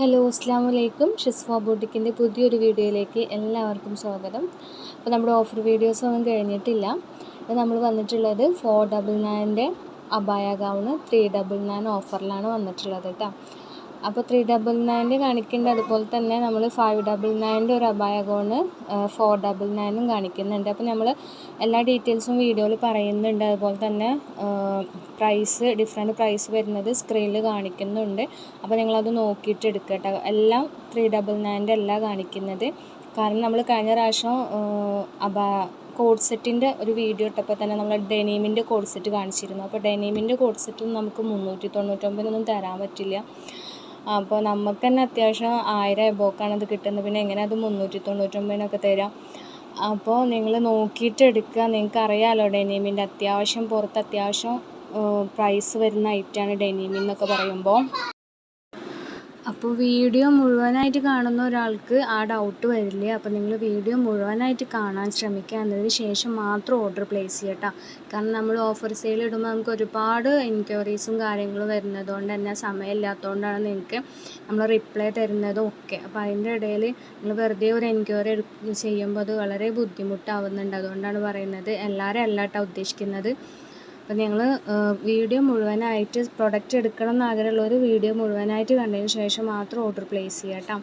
Hello അസ്സാം വലൈക്കും ഷിസ്ഫ ബോട്ടിക്കിന്റെ പുതിയൊരു വീഡിയോയിലേക്ക് എല്ലാവർക്കും സ്വാഗതം. അപ്പോൾ നമ്മുടെ ഓഫർ വീഡിയോസ് ഒന്നും കഴിഞ്ഞിട്ടില്ല. അപ്പോൾ നമ്മൾ വന്നിട്ടുള്ളത് ഫോർ ഡബിൾ നയന്റെ അബായ ഗൗണ് ത്രീ ഡബിൾ നയൻ ഓഫറിലാണ് വന്നിട്ടുള്ളത് കേട്ടോ. അപ്പോൾ ത്രീ ഡബിൾ നയന്റെ കാണിക്കുന്നുണ്ട് അതുപോലെ തന്നെ നമ്മൾ ഫൈവ് ഡബിൾ നയന്റെ ഒരു അബായ കോണ് ഫോർ ഡബിൾ നയനും കാണിക്കുന്നുണ്ട്. അപ്പോൾ നമ്മൾ എല്ലാ ഡീറ്റെയിൽസും വീഡിയോയിൽ പറയുന്നുണ്ട്. അതുപോലെ തന്നെ പ്രൈസ് ഡിഫറെന്റ് പ്രൈസ് വരുന്നത് സ്ക്രീനിൽ കാണിക്കുന്നുണ്ട്. അപ്പോൾ നിങ്ങളത് നോക്കിയിട്ട് എടുക്കട്ടെ. കേട്ടോ എല്ലാം ത്രീ ഡബിൾ നയന്റെ അല്ല കാണിക്കുന്നത്. കാരണം നമ്മൾ കഴിഞ്ഞ പ്രാവശ്യം അബാ കോഡ് സെറ്റിന്റെ ഒരു വീഡിയോ ഇട്ടപ്പോൾ തന്നെ നമ്മൾ ഡെനീമിന്റെ കോഡ് സെറ്റ് കാണിച്ചിരുന്നു. അപ്പോൾ ഡെനീമിന്റെ കോഡ് സെറ്റും നമുക്ക് മുന്നൂറ്റി തൊണ്ണൂറ്റൊമ്പതിനൊന്നും തരാൻ പറ്റില്ല. അപ്പോൾ നമുക്ക് തന്നെ അത്യാവശ്യം ആയിരം എബോക്കാണ് അത് കിട്ടുന്നത്. പിന്നെ എങ്ങനെ അത് മുന്നൂറ്റി തൊണ്ണൂറ്റൊമ്പതിനൊക്കെ തരാം. അപ്പോൾ നിങ്ങൾ നോക്കിയിട്ട് എടുക്കുക നിങ്ങൾക്ക് അറിയാമല്ലോ ഡെനീമിന്റെ അത്യാവശ്യം പുറത്ത് അത്യാവശ്യം പ്രൈസ് വരുന്ന ഐറ്റമാണ് ഡെനീമിൻ എന്നൊക്കെ പറയുമ്പോൾ അപ്പോൾ വീഡിയോ മുഴുവനായിട്ട് കാണുന്ന ഒരാൾക്ക് ആ ഡൗട്ട് വരില്ല? അപ്പോൾ നിങ്ങൾ വീഡിയോ മുഴുവനായിട്ട് കാണാൻ ശ്രമിക്കുക. എന്നതിന് ശേഷം മാത്രം ഓർഡർ പ്ലേസ് ചെയ്യട്ടോ. കാരണം നമ്മൾ ഓഫർ സെയിൽ ഇടുമ്പോൾ നമുക്ക് ഒരുപാട് എൻക്വയറീസും കാര്യങ്ങളും വരുന്നതുകൊണ്ട് തന്നെ സമയമില്ലാത്തതുകൊണ്ടാണ് നിങ്ങൾക്ക് നമ്മൾ റിപ്ലൈ തരുന്നതും ഒക്കെ അപ്പോൾ അതിന്റെ ഇടയിൽ നിങ്ങൾ വെറുതെ ഒരു എൻക്വയറി ചെയ്യുമ്പോൾ അത് വളരെ ബുദ്ധിമുട്ടാവുന്നുണ്ട്. അതുകൊണ്ടാണ് പറയുന്നത്. എല്ലാവരും അല്ലാട്ടോ ഉദ്ദേശിക്കുന്നത്. അപ്പോൾ ഞങ്ങൾ വീഡിയോ മുഴുവനായിട്ട് പ്രൊഡക്റ്റ് എടുക്കണം എന്ന് ഒരു വീഡിയോ മുഴുവനായിട്ട് കണ്ടതിന് ശേഷം മാത്രം ഓർഡർ പ്ലേസ് ചെയ്യുക കേട്ടോ.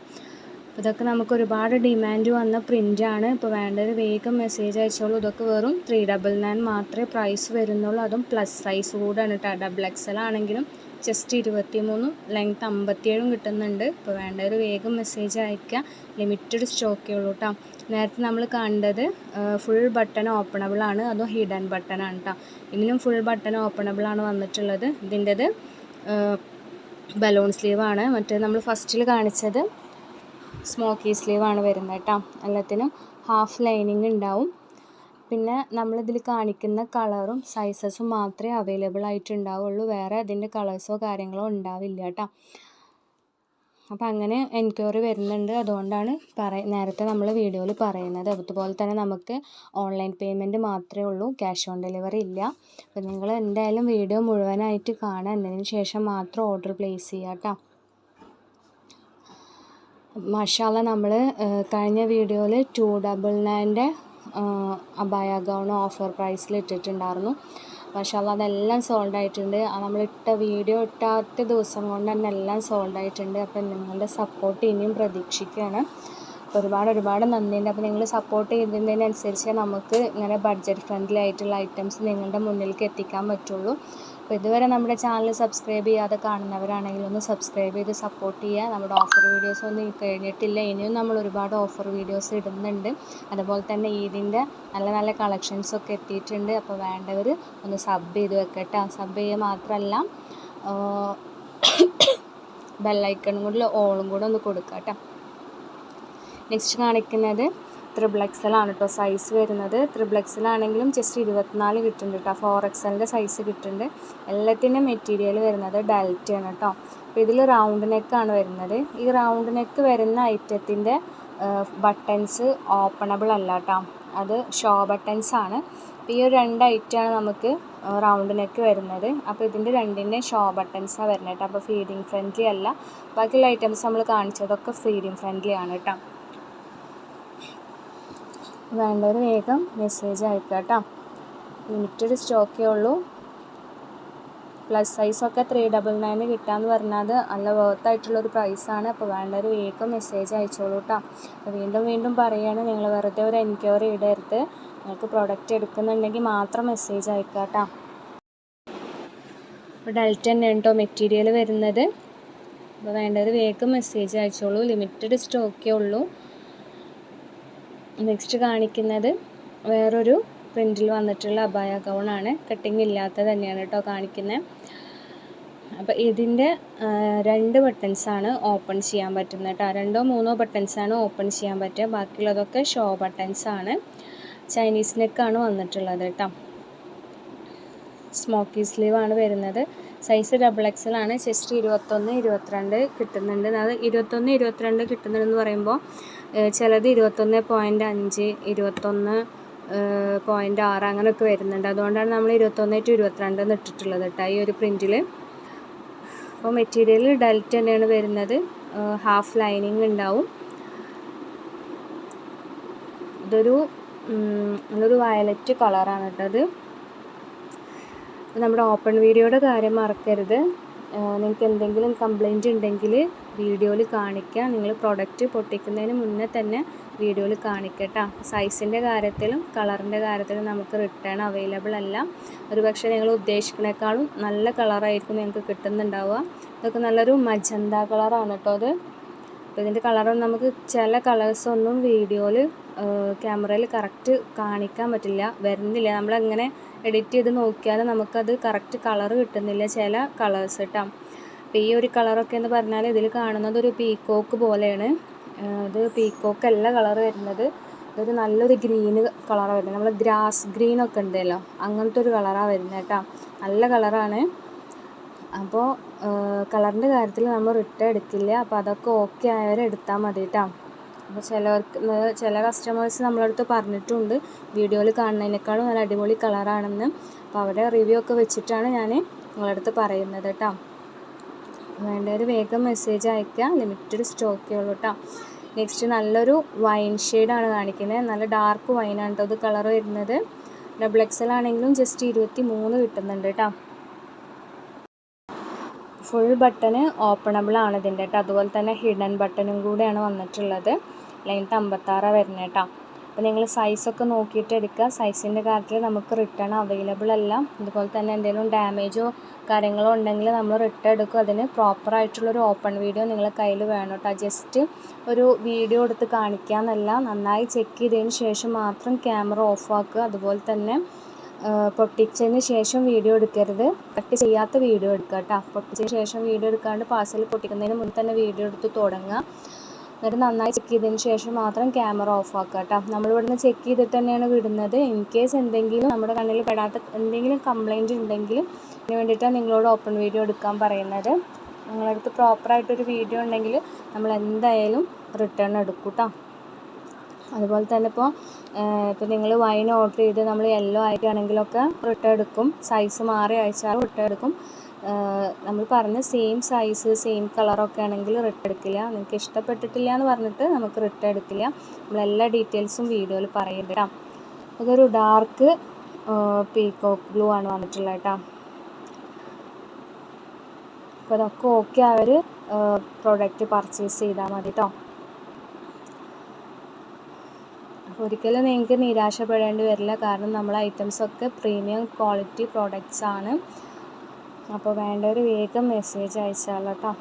അപ്പോൾ ഇതൊക്കെ നമുക്ക് ഒരുപാട് ഡിമാൻഡ് വന്ന പ്രിന്റാണ് ഇപ്പോൾ വേണ്ടത് വേഗം മെസ്സേജ് അയച്ചോളൂ. ഇതൊക്കെ വെറും ത്രീ ഡബിൾ നയൻ മാത്രമേ പ്രൈസ് വരുന്നുള്ളൂ. അതും പ്ലസ് സൈസ് കൂടാണ് കേട്ടോ. ഡബിൾ എക്സൽ ആണെങ്കിലും ജസ്റ്റ് ഇരുപത്തി മൂന്നും ലെങ്ത്ത് അമ്പത്തിയേഴും കിട്ടുന്നുണ്ട്. ഇപ്പോൾ ഒരു വേഗം മെസ്സേജ് അയക്കുക ലിമിറ്റഡ് സ്റ്റോക്കേ ഉള്ളൂ കേട്ടോ നേരത്തെ നമ്മൾ കണ്ടത് ഫുൾ ബട്ടൺ ഓപ്പണബിൾ ആണ്. അതോ ഹിഡൻ ബട്ടൺ ആണ് കേട്ടോ ഇതിനും ഫുൾ ബട്ടൺ ഓപ്പണബിൾ ആണ് വന്നിട്ടുള്ളത്. ഇതിന്റെത് ബലൂൺ സ്ലീവ് ആണ്. മറ്റേ നമ്മൾ ഫസ്റ്റിൽ കാണിച്ചത് സ്മോക്കി സ്ലീവ് ആണ് വരുന്നത് കേട്ടോ എല്ലാത്തിനും ഹാഫ് ലൈനിങ് ഉണ്ടാവും. പിന്നെ നമ്മളിതിൽ കാണിക്കുന്ന കളറും സൈസസും മാത്രമേ അവൈലബിൾ ആയിട്ടുണ്ടാവുള്ളൂ. വേറെ അതിന്റെ കളേഴ്സോ കാര്യങ്ങളോ ഉണ്ടാവില്ല കേട്ടോ. അപ്പോൾ അങ്ങനെ എൻക്വയറി വരുന്നുണ്ട്. അതുകൊണ്ടാണ് പറയ നേരത്തെ നമ്മൾ വീഡിയോയിൽ പറയുന്നത്. അതുപോലെ തന്നെ നമുക്ക് ഓൺലൈൻ പേയ്മെന്റ് മാത്രമേ ഉള്ളൂ. ക്യാഷ് ഓൺ ഡെലിവറി ഇല്ല. അപ്പോൾ നിങ്ങൾ എന്തായാലും വീഡിയോ മുഴുവനായിട്ട് കാണുക. എന്നതിന് ശേഷം മാത്രം ഓർഡർ പ്ലേസ് ചെയ്യുക കേട്ടോ. മഷാല നമ്മൾ കഴിഞ്ഞ വീഡിയോയിൽ ടു ഡബിൾ നയന്റെ അബായ ഗൗൺ ഓഫർ പ്രൈസിൽ ഇട്ടിട്ടുണ്ടായിരുന്നു. മഷാല്ല അതെല്ലാം സോൾഡ് ആയിട്ടുണ്ട്. നമ്മൾ ഇട്ട വീഡിയോ ഇട്ടാത്ത ദിവസം കൊണ്ട് തന്നെ എല്ലാം സോൾഡ് ആയിട്ടുണ്ട്. അപ്പം നിങ്ങളുടെ സപ്പോർട്ട് ഇനിയും പ്രതീക്ഷിക്കുകയാണ്. ഒരുപാട് ഒരുപാട് നന്ദിയുണ്ട്. അപ്പോൾ നിങ്ങൾ സപ്പോർട്ട് ചെയ്തതിനനുസരിച്ച് നമുക്ക് ഇങ്ങനെ ബഡ്ജറ്റ് ഫ്രണ്ട്ലി ആയിട്ടുള്ള ഐറ്റംസ് നിങ്ങളുടെ മുന്നിലേക്ക് എത്തിക്കാൻ പറ്റുള്ളൂ. അപ്പോൾ ഇതുവരെ നമ്മുടെ ചാനൽ സബ്സ്ക്രൈബ് ചെയ്യാതെ കാണുന്നവരാണെങ്കിൽ ഒന്ന് സബ്സ്ക്രൈബ് ചെയ്ത് സപ്പോർട്ട് ചെയ്യുക. നമ്മുടെ ഓഫർ വീഡിയോസ് ഒന്നും കഴിഞ്ഞിട്ടില്ല. ഇനിയും നമ്മൾ ഒരുപാട് ഓഫർ വീഡിയോസ് ഇടുന്നുണ്ട്. അതുപോലെ തന്നെ ഈദിന്റെ നല്ല നല്ല കളക്ഷൻസൊക്കെ എത്തിയിട്ടുണ്ട്. അപ്പോൾ വേണ്ടവർ ഒന്ന് സബ് ചെയ്ത് വെക്കട്ടെ. സബ് ചെയ്യുക മാത്രമല്ല ബെല്ലൈക്കണും കൂടി ഓളും കൂടെ ഒന്ന് കൊടുക്കാം കേട്ടോ നെക്സ്റ്റ് കാണിക്കുന്നത് ത്രിബിൾ എക്സലാണ് കേട്ടോ സൈസ് വരുന്നത്. ത്രിബിൾ എക്സലാണെങ്കിലും ജസ്റ്റ് ഇരുപത്തിനാല് കിട്ടുന്നുണ്ട് കേട്ടോ ഫോർ എക്സലിന്റെ സൈസ് കിട്ടുന്നുണ്ട്. എല്ലാത്തിന്റെ മെറ്റീരിയൽ വരുന്നത് ഡെൽറ്റയാണ് കേട്ടോ അപ്പോൾ ഇതിൽ റൗണ്ട് നെക്കാണ് വരുന്നത്. ഈ റൗണ്ട് നെക്ക് വരുന്ന ഐറ്റത്തിന്റെ ബട്ടൺസ് ഓപ്പണബിൾ അല്ല കേട്ടോ അത് ഷോ ബട്ടൺസ് ആണ്. ഈ ഒരു രണ്ട് ഐറ്റമാണ് നമുക്ക് റൗണ്ട് നെക്ക് വരുന്നത്. അപ്പോൾ ഇതിന്റെ രണ്ടിന്റെ ഷോ ബട്ടൺസാണ് വരുന്നത് കേട്ടോ അപ്പോൾ ഫീഡിങ് ഫ്രണ്ട്ലി അല്ല. ബാക്കിയുള്ള ഐറ്റംസ് നമ്മൾ കാണിച്ചതൊക്കെ ഫീഡിങ് ഫ്രണ്ട്ലി ആണ് കേട്ടോ വേണ്ടവർ വേഗം മെസ്സേജ് അയക്കുക കേട്ടോ. ലിമിറ്റഡ് സ്റ്റോക്കേ ഉള്ളൂ. പ്ലസ് സൈസൊക്കെ ത്രീ ഡബിൾ നയൻ കിട്ടാന്ന് പറഞ്ഞാൽ നല്ല വർത്ത് ആയിട്ടുള്ളൊരു പ്രൈസാണ് അപ്പോൾ വേണ്ടവർ വേഗം മെസ്സേജ് അയച്ചോളൂ കേട്ടോ. അപ്പോൾ വീണ്ടും വീണ്ടും പറയുകയാണ് നിങ്ങൾ വെറുതെ ഒരു എൻക്വയറി ഇടരുത്. നിങ്ങൾക്ക് പ്രൊഡക്റ്റ് എടുക്കുന്നുണ്ടെങ്കിൽ മാത്രം മെസ്സേജ് അയക്കുക കേട്ടോ. അപ്പോൾ ഡെൽറ്റ തന്നെ ഉണ്ടോ മെറ്റീരിയൽ വരുന്നത്. അപ്പോൾ വേണ്ടവർ വേഗം മെസ്സേജ് അയച്ചോളൂ. ലിമിറ്റഡ് സ്റ്റോക്കേ ഉള്ളൂ. നെക്സ്റ്റ് കാണിക്കുന്നത് വേറൊരു പ്രിന്റിൽ വന്നിട്ടുള്ള അബായ ഗൗണാണ് കട്ടിങ് ഇല്ലാത്ത തന്നെയാണ് കേട്ടോ കാണിക്കുന്നത് അപ്പോൾ ഇതിന്റെ രണ്ട് ബട്ടൺസാണ് ഓപ്പൺ ചെയ്യാൻ പറ്റുന്നത് കേട്ടോ രണ്ടോ മൂന്നോ ബട്ടൺസാണ് ഓപ്പൺ ചെയ്യാൻ പറ്റുക. ബാക്കിയുള്ളതൊക്കെ ഷോ ബട്ടൺസാണ് ചൈനീസ് നെക്കാണ് വന്നിട്ടുള്ളത് കേട്ടോ സ്മോക്കി സ്ലീവാണ് വരുന്നത്. സൈസ് ഡബിൾ എക്സൽ ആണ് ചെസ്റ്റ് ഇരുപത്തൊന്ന് ഇരുപത്തിരണ്ട് കിട്ടുന്നുണ്ട്. അത് ഇരുപത്തൊന്ന് ഇരുപത്തിരണ്ട് കിട്ടുന്നുണ്ടെന്ന് പറയുമ്പോൾ ചിലത് ഇരുപത്തൊന്ന് പോയിന്റ് അഞ്ച് ഇരുപത്തൊന്ന് പോയിന്റ് ആറ് അങ്ങനെയൊക്കെ വരുന്നുണ്ട്. അതുകൊണ്ടാണ് നമ്മൾ ഇരുപത്തൊന്ന് ടു ഇരുപത്തിരണ്ട് എന്ന് ഇട്ടിട്ടുള്ളത് കേട്ടോ ഈ ഒരു പ്രിന്റിൽ അപ്പോൾ മെറ്റീരിയൽ ഡെൽറ്റ് തന്നെയാണ് വരുന്നത്. ഹാഫ് ലൈനിങ് ഉണ്ടാവും. ഇതൊരു ഇതൊരു വയലറ്റ് കളറാണ് കേട്ടത് നമ്മുടെ ഓപ്പൺ വീഡിയോയുടെ കാര്യം മറക്കരുത്. നിങ്ങൾക്ക് എന്തെങ്കിലും കംപ്ലൈന്റ് ഉണ്ടെങ്കിൽ വീഡിയോയിൽ കാണിക്കുക നിങ്ങൾ പ്രൊഡക്റ്റ് പൊട്ടിക്കുന്നതിന് മുന്നേ തന്നെ വീഡിയോയിൽ കാണിക്കട്ടോ. സൈസിന്റെ കാര്യത്തിലും കളറിന്റെ കാര്യത്തിലും നമുക്ക് റിട്ടേൺ അവൈലബിൾ അല്ല. ഒരു പക്ഷേ നിങ്ങൾ ഉദ്ദേശിക്കുന്നേക്കാളും നല്ല കളറായിരിക്കും നിങ്ങൾക്ക് കിട്ടുന്നുണ്ടാവുക. ഇതൊക്കെ നല്ലൊരു മജന്ത കളറാണ് കേട്ടോ അത്. അപ്പോൾ ഇതിന്റെ കളറൊന്നും നമുക്ക് ചില കളേഴ്സൊന്നും വീഡിയോയിൽ ക്യാമറയിൽ കറക്റ്റ് കാണിക്കാൻ പറ്റില്ല. വരുന്നില്ല. നമ്മളെങ്ങനെ എഡിറ്റ് ചെയ്ത് നോക്കിയാൽ നമുക്കത് കറക്റ്റ് കളർ കിട്ടുന്നില്ല ചില കളേഴ്സ് കേട്ടോ അപ്പോൾ ഈ ഒരു കളറൊക്കെ എന്ന് പറഞ്ഞാൽ ഇതിൽ കാണുന്നത് ഒരു പീക്കോക്ക് പോലെയാണ് ഇത് പീക്കോക്ക് അല്ല കളർ വരുന്നത്. ഇതൊരു നല്ലൊരു ഗ്രീന് കളറാണ് വരുന്നത്. നമ്മൾ ഗ്രാസ് ഗ്രീൻ ഒക്കെ ഉണ്ടല്ലോ അങ്ങനത്തെ ഒരു കളറാണ് വരുന്നത് കേട്ടോ നല്ല കളറാണ് അപ്പോൾ കളറിന്റെ കാര്യത്തിൽ നമ്മൾ റിട്ടേൺ എടുക്കില്ല. അപ്പോൾ അതൊക്കെ ഓക്കെ ആയവരെ എടുത്താൽ മതി കേട്ടോ അപ്പോൾ ചിലവർക്ക് ചില കസ്റ്റമേഴ്സ് നമ്മളടുത്ത് പറഞ്ഞിട്ടുണ്ട്. വീഡിയോയിൽ കാണുന്നതിനേക്കാളും നല്ല അടിപൊളി കളറാണെന്ന് അപ്പോൾ അവരുടെ റിവ്യൂ ഒക്കെ വെച്ചിട്ടാണ് ഞാൻ നിങ്ങളടുത്ത് പറയുന്നത് കേട്ടോ വേണ്ടവർ വേഗം മെസ്സേജ് അയക്കുക ലിമിറ്റഡ് സ്റ്റോക്കേ ഉള്ളൂ കേട്ടോ നെക്സ്റ്റ് നല്ലൊരു വൈൻ ഷെയ്ഡാണ് കാണിക്കുന്നത്. നല്ല ഡാർക്ക് വൈനാണ് കേട്ടോ അത് കളർ വരുന്നത്. ഡബിൾ എക്സൽ ആണെങ്കിലും ജസ്റ്റ് ഇരുപത്തി മൂന്ന് കിട്ടുന്നുണ്ട് കേട്ടോ ഫുൾ ബട്ടണ് ഓപ്പണബിൾ ആണ് ഇതിന്റെ കേട്ടോ. അതുപോലെ തന്നെ ഹിഡൻ ബട്ടണും കൂടെയാണ് വന്നിട്ടുള്ളത്. ലൈൻ അമ്പത്താറാണ് വരുന്നത് കേട്ടോ. അപ്പോൾ നിങ്ങൾ സൈസൊക്കെ നോക്കിയിട്ട് എടുക്കുക. സൈസിന്റെ കാര്യത്തിൽ നമുക്ക് റിട്ടേൺ അവൈലബിൾ അല്ല. അതുപോലെ തന്നെ എന്തെങ്കിലും ഡാമേജോ കാര്യങ്ങളോ ഉണ്ടെങ്കിൽ നമ്മൾ റിട്ടേൺ എടുക്കും. അതിന് പ്രോപ്പറായിട്ടുള്ളൊരു ഓപ്പൺ വീഡിയോ നിങ്ങളെ കയ്യിൽ വേണം കേട്ടോ. ജസ്റ്റ് ഒരു വീഡിയോ എടുത്ത് കാണിക്കുക എന്നല്ല. നന്നായി ചെക്ക് ചെയ്തതിന് ശേഷം മാത്രം ക്യാമറ ഓഫ് ആക്കുക. അതുപോലെ തന്നെ പൊട്ടിച്ചതിന് ശേഷം വീഡിയോ എടുക്കരുത്. കട്ട് ചെയ്യാത്ത വീഡിയോ എടുക്കുക കേട്ടോ. പൊട്ടിച്ചതിന് ശേഷം വീഡിയോ എടുക്കാണ്ട് പാർസൽ പൊട്ടിക്കുന്നതിന് മുന്നേ തന്നെ വീഡിയോ എടുത്ത് തുടങ്ങുക. എന്നിട്ട് നന്നായി ചെക്ക് ചെയ്തതിന് ശേഷം മാത്രം ക്യാമറ ഓഫ് ആക്കുക കേട്ടോ. നമ്മളിവിടുന്ന് ചെക്ക് ചെയ്തിട്ട് തന്നെയാണ് വിടുന്നത്. ഇൻ കേസ് എന്തെങ്കിലും നമ്മുടെ കണ്ണിൽ പെടാത്ത എന്തെങ്കിലും കംപ്ലൈന്റ് ഉണ്ടെങ്കിൽ അതിന് വേണ്ടിയിട്ടാണ് നിങ്ങളോട് ഓപ്പൺ വീഡിയോ എടുക്കാൻ പറയുന്നത്. നിങ്ങളടുത്ത് പ്രോപ്പറായിട്ടൊരു വീഡിയോ ഉണ്ടെങ്കിൽ നമ്മൾ എന്തായാലും റിട്ടേൺ എടുക്കും കേട്ടോ. അതുപോലെ തന്നെ ഇപ്പോൾ ഇപ്പോൾ നിങ്ങൾ വൈൻ ഓർഡർ ചെയ്ത് നമ്മൾ യെല്ലോ ആയിട്ടാണെങ്കിലൊക്കെ റിട്ടേൺ എടുക്കും. സൈസ് മാറി അയച്ചാൽ റിട്ടേൺ എടുക്കും. നമ്മൾ പറഞ്ഞ സെയിം സൈസ് സെയിം കളറൊക്കെ ആണെങ്കിൽ റിട്ടേൺ എടുക്കില്ല. നിങ്ങൾക്ക് ഇഷ്ടപ്പെട്ടിട്ടില്ല എന്ന് പറഞ്ഞിട്ട് നമുക്ക് റിട്ടേൺ എടുക്കില്ല. നമ്മളെല്ലാ ഡീറ്റെയിൽസും വീഡിയോയിൽ പറയുന്നുണ്ട് കേട്ടോ അതൊരു ഡാർക്ക് പീക്കോക്ക് ബ്ലൂ ആണ് വന്നിട്ടുള്ളത് കേട്ടോ അപ്പോൾ അതൊക്കെ ഓക്കെ അവർ പ്രോഡക്റ്റ് പർച്ചേസ് ചെയ്താൽ മതി കേട്ടോ ഒരിക്കലും നിങ്ങൾക്ക് നിരാശപ്പെടേണ്ടി വരില്ല. കാരണം നമ്മളെ ഐറ്റംസൊക്കെ പ്രീമിയം ക്വാളിറ്റി പ്രോഡക്റ്റ്സ് ആണ്. അപ്പോൾ വേണ്ടവർ വേഗം മെസ്സേജ് അയച്ചാലോ കേട്ടോ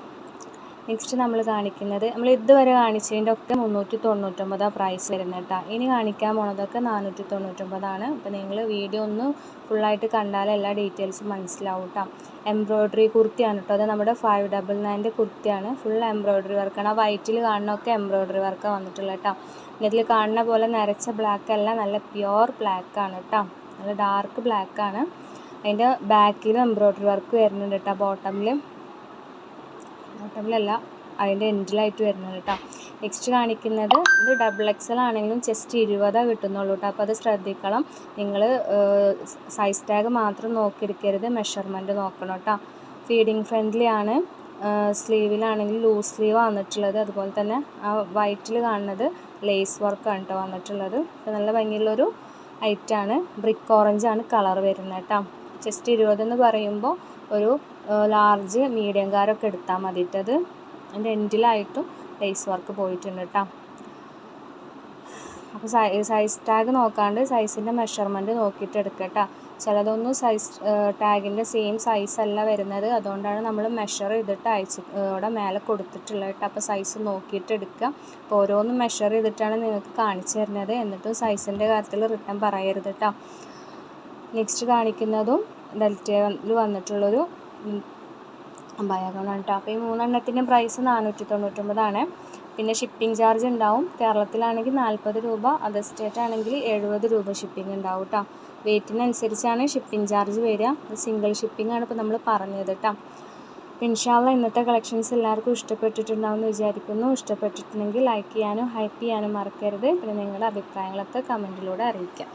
നെക്സ്റ്റ് നമ്മൾ കാണിക്കുന്നത് നമ്മൾ ഇതുവരെ കാണിച്ചതിന്റെ ഒക്കെ മുന്നൂറ്റി തൊണ്ണൂറ്റൊമ്പതാണ് പ്രൈസ് വരുന്നത് കേട്ടോ ഇനി കാണിക്കാൻ പോണതൊക്കെ നാനൂറ്റി തൊണ്ണൂറ്റൊമ്പതാണ് അപ്പോൾ നിങ്ങൾ വീഡിയോ ഒന്ന് ഫുള്ളായിട്ട് കണ്ടാൽ എല്ലാ ഡീറ്റെയിൽസും മനസ്സിലാവും കേട്ടോ എംബ്രോയ്ഡറി കുർത്തിയാണ് കേട്ടോ അത് നമ്മുടെ ഫൈവ് ഡബിൾ നയന്റെ കുർത്തിയാണ്. ഫുൾ എംബ്രോയ്ഡറി വർക്കാണ് ആ വൈറ്റിൽ കാണുന്നൊക്കെ എംബ്രോയ്ഡറി വർക്കാണ് വന്നിട്ടുള്ളത് കേട്ടോ ഇതിൽ കാണുന്ന പോലെ നരച്ച ബ്ലാക്ക് അല്ല നല്ല പ്യുവർ ബ്ലാക്ക് ആണ് കേട്ടോ നല്ല ഡാർക്ക് ബ്ലാക്ക് ആണ്. അതിന്റെ ബാക്കിലും എംബ്രോയ്ഡറി വർക്ക് വരുന്നുണ്ട് കേട്ടോ ബോട്ടമിൽ ബോട്ടമിലല്ല അതിന്റെ എൻഡിലായിട്ട് വരുന്നുണ്ട് കേട്ടോ നെക്സ്റ്റ് കാണിക്കുന്നത് ഇത് ഡബിൾ എക്സൽ ആണെങ്കിലും ജസ്റ്റ് ഇരുപതാ കിട്ടുന്നുള്ളൂ കേട്ടോ അപ്പോൾ അത് ശ്രദ്ധിക്കണം നിങ്ങൾ സൈസ് ടാഗ് മാത്രം നോക്കിയെടുക്കരുത് മെഷർമെന്റ് നോക്കണം കേട്ടോ ഫീഡിങ് ഫ്രണ്ട്ലി ആണ്. സ്ലീവിലാണെങ്കിൽ ലൂസ് സ്ലീവ് വന്നിട്ടുള്ളത്. അതുപോലെ തന്നെ ആ വൈറ്റിൽ കാണുന്നത് ലേസ് വർക്കാണ് കേട്ടോ വന്നിട്ടുള്ളത്. അപ്പോൾ നല്ല ഭംഗിയുള്ളൊരു ഐറ്റാണ് ബ്രിക്ക് ഓറഞ്ചാണ് കളർ വരുന്നത് കേട്ടോ ജസ്റ്റ് ഇരുപതെന്ന് പറയുമ്പോൾ ഒരു ലാർജ് മീഡിയം കാരൊക്കെ എടുത്താൽ മതിയിട്ടത് അതിന്റെ എൻഡിലായിട്ടും ലേസ് വർക്ക് പോയിട്ടുണ്ട് കേട്ടോ അപ്പോൾ സൈസ് ടാഗ് നോക്കാണ്ട് സൈസിന്റെ മെഷർമെന്റ് നോക്കിയിട്ട് എടുക്കുക കേട്ടോ ചിലതൊന്നും സൈസ് ടാഗിന്റെ സെയിം സൈസ് അല്ല വരുന്നത്. അതുകൊണ്ടാണ് നമ്മൾ മെഷർ ചെയ്തിട്ട് അയച്ച് ഇവിടെ മേലെ കൊടുത്തിട്ടുള്ളത് കേട്ടോ. അപ്പോൾ സൈസ് നോക്കിയിട്ട് എടുക്കുക. അപ്പോൾ ഓരോന്നും മെഷർ ചെയ്തിട്ടാണ് നിങ്ങൾക്ക് കാണിച്ചു തരുന്നത്. എന്നിട്ടും സൈസിന്റെ കാര്യത്തിൽ റിട്ടേൺ പറയരുത് കേട്ടോ. നെക്സ്റ്റ് കാണിക്കുന്നതും ഡെൽറ്റയിൽ വന്നിട്ടുള്ളൊരു ബയാഗോണാണ് കേട്ടോ. അപ്പോൾ ഈ മൂന്നെണ്ണത്തിന്റെ പ്രൈസ് നാനൂറ്റി തൊണ്ണൂറ്റൊമ്പതാണ് പിന്നെ ഷിപ്പിംഗ് ചാർജ് ഉണ്ടാവും. കേരളത്തിലാണെങ്കിൽ നാൽപ്പത് രൂപ അതർ സ്റ്റേറ്റ് ആണെങ്കിൽ എഴുപത് രൂപ ഷിപ്പിംഗ് ഉണ്ടാവും കേട്ടോ വെയിറ്റിനനുസരിച്ചാണ് ഷിപ്പിംഗ് ചാർജ് വരിക. സിംഗിൾ ഷിപ്പിംഗ് ആണ് ഇപ്പോൾ നമ്മൾ പറഞ്ഞത് കേട്ടോ ഇൻഷാല്ല ഇന്നത്തെ കളക്ഷൻസ് എല്ലാവർക്കും ഇഷ്ടപ്പെട്ടിട്ടുണ്ടാവും എന്ന് വിചാരിക്കുന്നു. ഇഷ്ടപ്പെട്ടിട്ടുണ്ടെങ്കിൽ ലൈക്ക് ചെയ്യാനും ഹൈപ്പ് ചെയ്യാനും മറക്കരുത്. പിന്നെ നിങ്ങളുടെ അഭിപ്രായങ്ങളൊക്കെ കമന്റിലൂടെ അറിയിക്കാം.